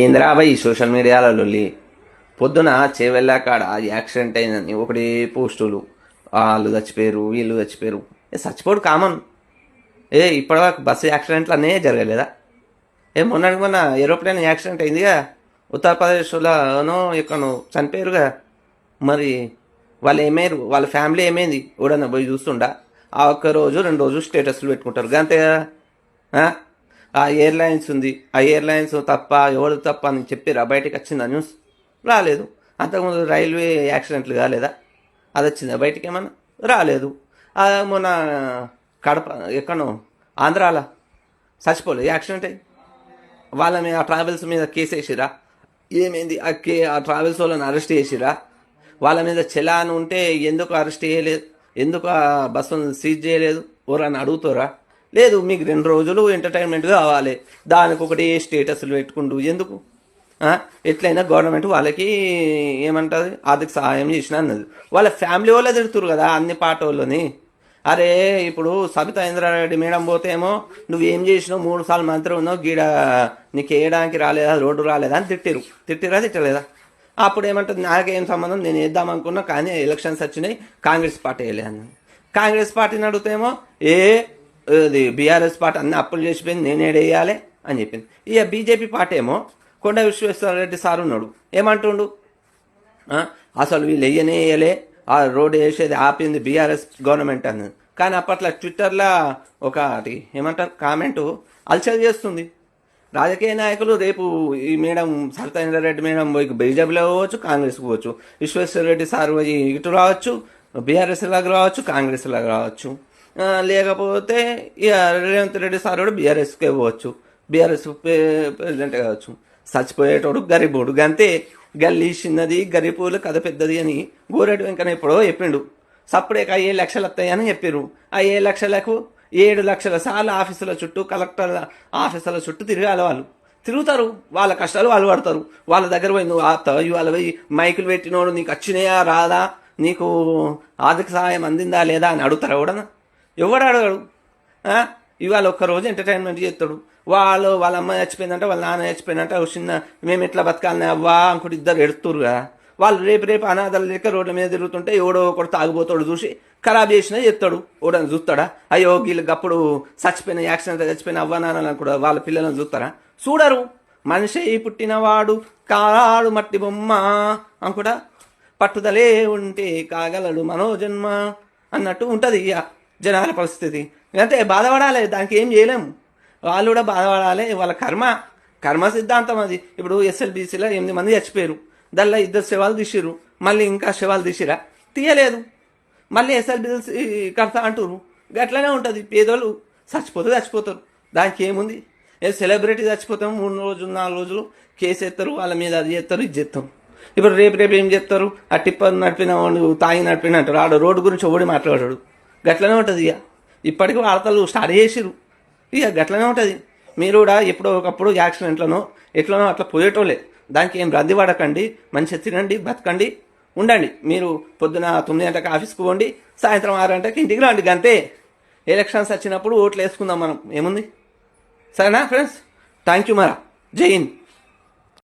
ఏంద్రా ఈ సోషల్ మీడియాలో లొల్లి పొద్దున చేవెళ్ళాకాడ యాక్సిడెంట్ అయిందని ఒకటి పోస్టులు. వాళ్ళు చచ్చిపోయారు వీళ్ళు చచ్చిపోయారు. ఏ చచ్చిపోడు కామన్. ఏ ఇప్పటివరకు బస్సు యాక్సిడెంట్లు అనే జరగలేదా? ఏ మొన్నటి మొన్న ఏరోప్లేన్ యాక్సిడెంట్ అయిందిగా. ఉత్తరప్రదేశ్లోనో ఎక్కడో చనిపోయారుగా. మరి వాళ్ళు ఏమయ్యారు? వాళ్ళ ఫ్యామిలీ ఏమైంది? ఎవడన్నా పోయి చూస్తుండా? ఆ ఒక్క రోజు రెండు రోజు స్టేటస్లు పెట్టుకుంటారు. అంతే కదా? ఆ? ఎయిర్లైన్స్ ఉంది. ఆ ఎయిర్లైన్స్ తప్ప ఎవరు తప్ప అని చెప్పిరా బయటకు వచ్చిందా న్యూస్ రాలేదు. అంతకుముందు రైల్వే యాక్సిడెంట్లు కాలేదా? అది వచ్చిందా బయటికి ఏమన్నా? రాలేదు. మొన్న కడప ఎక్కడో ఆంధ్రాలో చచ్చిపోలేదు యాక్సిడెంట్ అయ్యి. వాళ్ళ మీద ఆ ట్రావెల్స్ మీద కేసు వేసిరా ఏమైంది? ఆ కే ఆ ట్రావెల్స్ వాళ్ళని అరెస్ట్ చేసిరా వాళ్ళ మీద చలాన్ ఉంటే ఎందుకు అరెస్ట్ చేయలేదు? ఎందుకు ఆ బస్సును సీజ్ చేయలేదు? ఎవరని అడుగుతారా? లేదు మీకు రెండు రోజులు ఎంటర్టైన్మెంట్ కావాలి. దానికి ఒకటి స్టేటస్లు పెట్టుకుంటూ. ఎందుకు? ఎట్లయినా గవర్నమెంట్ వాళ్ళకి ఏమంటుంది? ఆర్థిక సహాయం చేసిన అన్నది. వాళ్ళ ఫ్యామిలీ వాళ్ళే తిడుతురు కదా అన్ని పాట వాళ్ళని అరే ఇప్పుడు సబిత ఇంద్రారెడ్డి మేడం పోతేమో నువ్వేం చేసినావు? మూడు సార్లు మంత్రి ఉన్నావు గీడ నీకు వేయడానికి రాలేదా రోడ్డు రాలేదా అని తిట్టిరు తిట్టిరా తిట్టలేదా? అప్పుడు ఏమంటుంది? నాకేం సంబంధం? నేను వేద్దాం అనుకున్నా కానీ ఎలక్షన్స్ వచ్చినాయి కాంగ్రెస్ పార్టీ వేయలేను కాంగ్రెస్ పార్టీని అడిగితేమో ఏ అది బీఆర్ఎస్ పార్టీ అన్ని అప్పులు చేసిపోయింది నేనేడేయాలి అని చెప్పింది. ఇక బీజేపీ పార్టీ ఏమో కొండ విశ్వేశ్వరరెడ్డి సార్ ఉన్నాడు. ఏమంటుండు? అసలు వీళ్ళు వెయ్యనే వేయలే ఆ రోడ్డు వేసేది ఆపింది బీఆర్ఎస్ గవర్నమెంట్ అన్నది కానీ అప్పట్లో ట్విట్టర్లో ఒకటి ఏమంటారు? కామెంటు అల్చల్ చేస్తుంది. రాజకీయ నాయకులు రేపు ఈ మేడం సరితేంద్ర రెడ్డి మేడం పోయి బీజేపీలో పోవచ్చు కాంగ్రెస్కి పోవచ్చు. విశ్వేశ్వర రెడ్డి సార్ పోయి ఇటు రావచ్చు బీఆర్ఎస్ లాగా రావచ్చు కాంగ్రెస్ లాగా రావచ్చు. లేకపోతే ఇక రేవంత్ రెడ్డి సార్ కూడా బీఆర్ఎస్కే పోవచ్చు. బీఆర్ఎస్ ప్రెసిడెంట్ కావచ్చు. చచ్చిపోయేటోడు గరీబోడు. అంతే గల్లీ చిన్నది గరీబులు కథ పెద్దది అని గోరెడు వెంకన్న ఎప్పుడో చెప్పిండు. సప్పుడేక ఏ లక్షలు వస్తాయని చెప్పారు ఆ ఏ లక్షలకు ఏడు లక్షల సార్లు ఆఫీసుల చుట్టూ కలెక్టర్ ఆఫీసుల చుట్టూ తిరగాలి వాళ్ళు. తిరుగుతారు. వాళ్ళ కష్టాలు వాళ్ళు పడతారు. వాళ్ళ దగ్గర పోయి నువ్వు ఆపుతావు ఇవాళ పోయి మైకులు పెట్టినోడు నీకు వచ్చినాయా రాదా? నీకు ఆర్థిక సహాయం అందిందా లేదా అని అడుగుతారు కూడా ఎవడు అడగడు? ఇవాళ ఒక్కరోజు ఎంటర్టైన్మెంట్ చేస్తాడు. వాళ్ళు వాళ్ళ అమ్మ చచ్చిపోయిందంటే వాళ్ళ నాన్న చచ్చిపోయిందంటే చిన్న మేము ఎట్లా బతకాలని అవ్వా అనుకుంటే ఇద్దరు ఎడుతురు కదా వాళ్ళు రేపు రేపు అనాథాలు లేక రోడ్ల మీద తిరుగుతుంటే ఎవడో ఒకడు తాగుబోతాడు చూసి ఖరాబ్ చేసినా చెప్తాడు ఓడని చూస్తాడా? అయ్యో వీళ్ళకి అప్పుడు చచ్చిపోయిన యాక్సిడెంట్ చచ్చిపోయిన అవ్వనాలని కూడా వాళ్ళ పిల్లలను చూస్తారా? చూడరు. మనిషి పుట్టినవాడు కాడు మట్టి బొమ్మ. అనుకుంటా పట్టుదలే ఉంటే కాగలడు మనోజన్మ అన్నట్టు ఉంటుంది ఇక. జనాల పరిస్థితి. అంతే బాధపడాలి దానికి ఏం చేయలేము. వాళ్ళు కూడా బాధపడాలి వాళ్ళ కర్మ. కర్మ సిద్ధాంతం అది. ఇప్పుడు ఎస్ఎల్బీసీలో ఎనిమిది మంది చచ్చిపోయారు. దానిలో ఇద్దరు శవాలు తీసిరు మళ్ళీ ఇంకా శవాలు తీసిరా? తీయలేదు. మళ్ళీ ఎస్ఎల్బీసీ కడతా అంటారు గట్లనే ఉంటుంది. పేదోళ్ళు చచ్చిపోతే చచ్చిపోతారు. దానికి ఏముంది? ఏ సెలబ్రిటీ చచ్చిపోతాం మూడు రోజులు నాలుగు రోజులు కేసు ఎత్తారు వాళ్ళ మీద అది చేస్తారు ఇది చేస్తాం ఇప్పుడు రేపు రేపు ఏం చెప్తారు ఆ టిప్పర్ నడిపిన వాడు తాగి నడిపిన అంటారు ఆడ రోడ్డు గురించి ఒకటి మాట్లాడాడు. గట్లనే ఉంటుంది ఇక. ఇప్పటికీ వార్తలు స్టార్ట్ చేసిరు ఇక గట్లనే ఉంటుంది. మీరు కూడా ఎప్పుడో ఒకప్పుడు యాక్సిడెంట్లను ఎట్లనో అట్లా పోయేటోలే దానికి ఏం రద్దీ పడకండి మంచిగా తినండి బతకండి ఉండండి. మీరు పొద్దున తొమ్మిది గంటలకు ఆఫీస్కి పోండి సాయంత్రం ఆరు గంటలకు ఇంటికి రండి అంతే ఎలక్షన్స్ వచ్చినప్పుడు ఓట్లు వేసుకుందాం మనం. ఏముంది? సరేనా ఫ్రెండ్స్? థ్యాంక్ యూ మరా. జై హింద్.